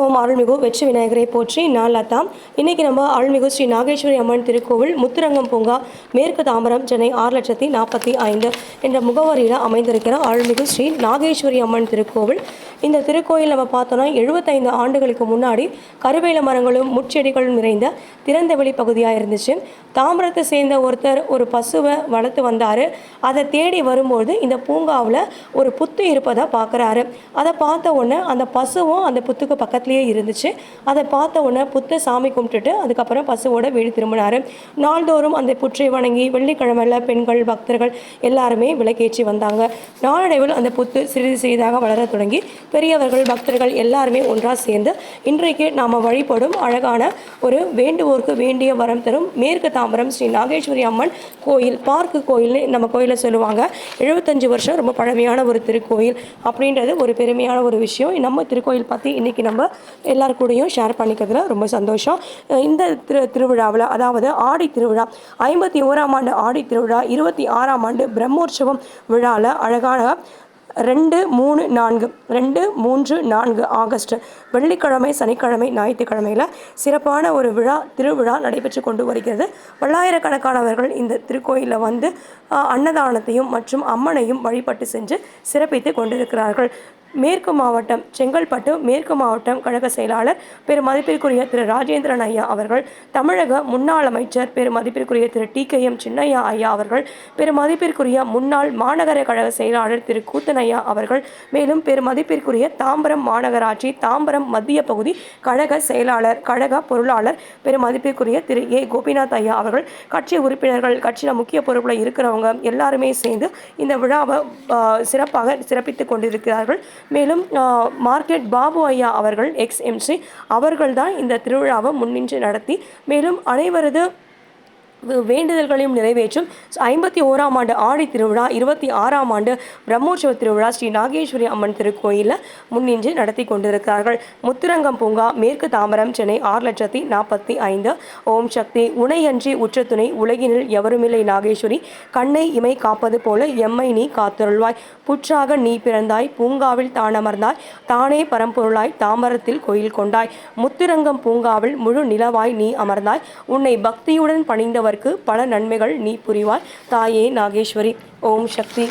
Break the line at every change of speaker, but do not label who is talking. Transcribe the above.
ஓம் அருள்மிகு வெற்றி விநாயகரை போற்றி நான் லதா இன்றைக்கி நம்ம அருள்மிகு ஸ்ரீ நாகேஸ்வரி அம்மன் திருக்கோவில் முத்துரங்கம் பூங்கா மேற்கு தாம்பரம் சென்னை ஆறு லட்சத்தி நாற்பத்தி ஐந்து என்ற முகவரியில் அமைந்திருக்கிற அருள்மிகு ஸ்ரீ நாகேஸ்வரி அம்மன் திருக்கோவில். இந்த திருக்கோயில் நம்ம பார்த்தோன்னா எழுபத்தைந்து ஆண்டுகளுக்கு முன்னாடி கருவேல மரங்களும் முட்செடிகளும் நிறைந்த திறந்தவெளி பகுதியாக இருந்துச்சு. தாம்பரத்தை சேர்ந்த ஒருத்தர் ஒரு பசுவை வளர்த்து வந்தார். அதை தேடி வரும்போது இந்த பூங்காவில் ஒரு புத்து இருப்பதாக பார்க்குறாரு. அதை பார்த்த உடனே அந்த பசுவும் அந்த புத்துக்கு பக்கத்தில் பக்கத்துலேயே இருந்துச்சு. அதை பார்த்த உடனே புத்தை சாமி கும்பிட்டுட்டு அதுக்கப்புறம் பசுவோட வீடு திரும்பினார். நாள்தோறும் அந்த புற்றை வணங்கி வெள்ளிக்கிழமையில் பெண்கள் பக்தர்கள் எல்லாருமே விளக்கேற்றி வந்தாங்க. நாளடைவில் அந்த புத்து சிறிது சிறிதாக வளர தொடங்கி பெரியவர்கள் பக்தர்கள் எல்லாருமே ஒன்றாக சேர்ந்து இன்றைக்கு நாம் வழிபடும் அழகான ஒரு வேண்டுவோருக்கு வேண்டிய வரம் தரும் மேற்கு தாம்பரம் ஸ்ரீ நாகேஸ்வரி அம்மன் கோயில் பார்க்கு கோயில்னு நம்ம கோயிலில் சொல்லுவாங்க. எழுபத்தஞ்சு வருஷம் ரொம்ப பழமையான ஒரு திருக்கோயில் அப்படின்றது ஒரு பெருமையான ஒரு விஷயம். நம்ம திருக்கோயில் பற்றி இன்றைக்கி நம்ம எல்லார் கூடயும் ஷேர் பண்ணிக்கிறதுல ரொம்ப சந்தோஷம். இந்த திரு திருவிழாவில் அதாவது ஆடி திருவிழா ஐம்பத்தி ஓராம் ஆண்டு ஆடி திருவிழா இருபத்தி ஆறாம் ஆண்டு பிரம்மோற்சவம் விழாவில் அழகான ரெண்டு மூணு நான்கு ரெண்டு மூன்று நான்கு ஆகஸ்ட் வெள்ளிக்கிழமை சனிக்கிழமை ஞாயிற்றுக்கிழமையில் சிறப்பான ஒரு விழா திருவிழா நடைபெற்று கொண்டு வருகிறது. பல்லாயிரக்கணக்கானவர்கள் இந்த திருக்கோயிலில் வந்து அன்னதானத்தையும் மற்றும் அம்மனையும் வழிபட்டு சென்று சிறப்பித்து கொண்டிருக்கிறார்கள். மேற்கு மாவட்டம் செங்கல்பட்டு மேற்கு மாவட்டம் கழக செயலாளர் பெரு மதிப்பிற்குரிய திரு ராஜேந்திரன் ஐயா அவர்கள் தமிழக முன்னாள் அமைச்சர் பெரு மதிப்பிற்குரிய Thiru T K M Chinnaiya ஐயா அவர்கள் பெரு மதிப்பிற்குரிய முன்னாள் மாநகர கழக செயலாளர் திரு கூத்தனையா அவர்கள் மேலும் பெரு மதிப்பிற்குரிய தாம்பரம் மாநகராட்சி தாம்பரம் மத்திய பகுதி கழக செயலாளர் கழக பொருளாளர் பெரு மதிப்பிற்குரிய திரு ஏ கோபிநாத் ஐயா அவர்கள் கட்சி உறுப்பினர்கள் கட்சியில் முக்கிய பொறுப்பில் இருக்கிறவங்க எல்லாருமே சேர்ந்து இந்த விழாவை சிறப்பாக சிறப்பித்துக் கொண்டிருக்கிறார்கள். மேலும் மார்க்கெட் பாபு ஐயா அவர்கள் எக்ஸ் எம்சி அவர்கள் தான் இந்த திருவிழாவை முன்னின்று நடத்தி மேலும் அனைவரது வேண்டுதல்களையும் நிறைவேற்றும். ஐம்பத்தி ஓராம் ஆண்டு ஆடி திருவிழா இருபத்தி ஆறாம் ஆண்டு பிரம்மோற்சவ திருவிழா ஸ்ரீ நாகேஸ்வரி அம்மன் திருக்கோயிலில் முன்னின்று நடத்தி கொண்டிருக்கிறார்கள். முத்துரங்கம் பூங்கா மேற்கு தாமரம் சென்னை ஆறு லட்சத்தி நாற்பத்தி ஐந்து. ஓம் சக்தி உணையன்றி உச்சத்துணை துணை உலகினில் எவருமில்லை நாகேஸ்வரி. கண்ணை இமை காப்பது போல எம்மை நீ காத்தருள்வாய். புற்றாக நீ பிறந்தாய் பூங்காவில் தானமர்ந்தாய் தானே பரம்பொருளாய் தாமரத்தில் கோயில் கொண்டாய். முத்துரங்கம் பூங்காவில் முழு நிலவாய் நீ அமர்ந்தாய். உன்னை பக்தியுடன் அவருக்கு பல நன்மைகள் நீ புரிவாய். தாயே நாகேஸ்வரி ஓம் சக்தி.